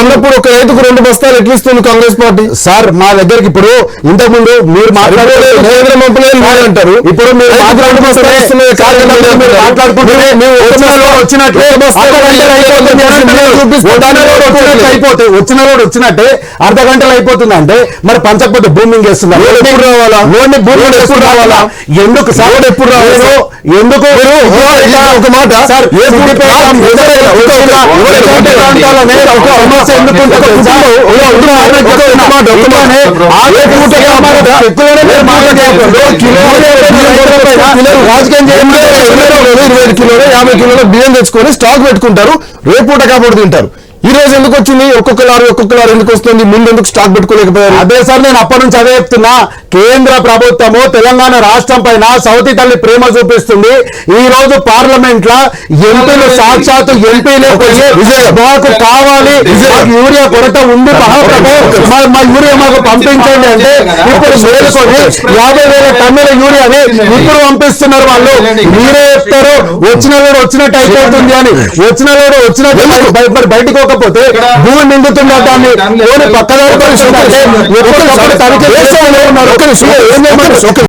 అన్నప్పుడు ఒక రైతుకు రెండు బస్తాలు ఎట్లా ఇస్తుంది కాంగ్రెస్ పార్టీ? సార్ మా దగ్గరికి ఇప్పుడు ఇంతకు ముందు మీరు మాట్లాడే కేంద్ర మంత్రులు అంటారు ఇప్పుడు మీరు అయిపోతే వచ్చిన రోడ్ వచ్చినట్టే. అర్ధ గంటలు అయిపోతుంది అంటే మరి పంచకపోతే భూమింగ్ చేస్తున్నారు. ఎప్పుడు రావాలా? రోడ్ ఎప్పుడు రావాలా? ఎందుకు సార్? ఎప్పుడు రావాలా? ఎందుకు ఒక మాట సార్ ఏ ప్రాంతాలనే ఒక సమస్య ఎందుకు పూట రాజకీయం చేయండి ఇరవై ఐదు కిలోలు యాభై కిలోల బియ్యం తెచ్చుకొని స్టాక్ పెట్టుకుంటారు రేపూట కాబట్టి తింటారు ఈ రోజు ఎందుకు వచ్చింది? ఒక్కొక్క లారీ ఒక్కొక్క లారీ ఎందుకు వస్తుంది? ముందు ఎందుకు స్టాక్ పెట్టుకోలేకపోయారు? అదే సార్ నేను అప్పటి నుంచి అదే చెప్తున్నా. కేంద్ర ప్రభుత్వము తెలంగాణ రాష్ట్రం పైన సౌతి తల్లి ప్రేమ చూపిస్తుంది. ఈ రోజు పార్లమెంట్ లా ఎంపీలు సాక్షాత్ ఎంపీలు మాకు కావాలి యూరియా కొరత ఉంది మహాప్రభు మా మా యూరియా మాకు పంపించండి అంటే ఇప్పుడు మేలుకొని యాభై వేల టన్నుల యూరియాని ఇప్పుడు పంపిస్తున్నారు వాళ్ళు. మీరే చెప్తారు. వచ్చిన లోడు వచ్చినట్టు అయిపోతుంది అని. వచ్చిన లోడు వచ్చినట్టు మరి బయటకు పోకపోతే భూమి నిండుతున్న దాన్ని? పక్కదారి పరిస్థితి